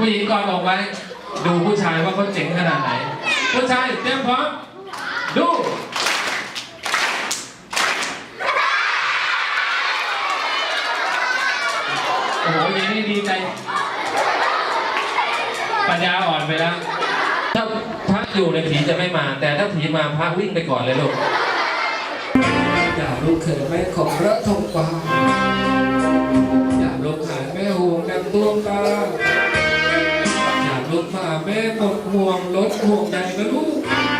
ผู้หญิงก่อดอกไว้ ดูผู้ชายว่าเขาเจ๋งขนาดไหน ผู้ชายเตรียมพร้อม ดูโอ้โหย่างนี้ดีใจปัญญาอ่อนไปแล้ว ถ้าพระอยู่ในยผีจะไม่มา แต่ถ้าผีมาพระวิ่งไปก่อนเลยลูกอย่าลูกเขินแม่ของพระทองฟ้าอย่าลูกหาแม่ห่วงดังดวงตา ถมาแม่ปวดห่วงรถห่วงใดนะลูก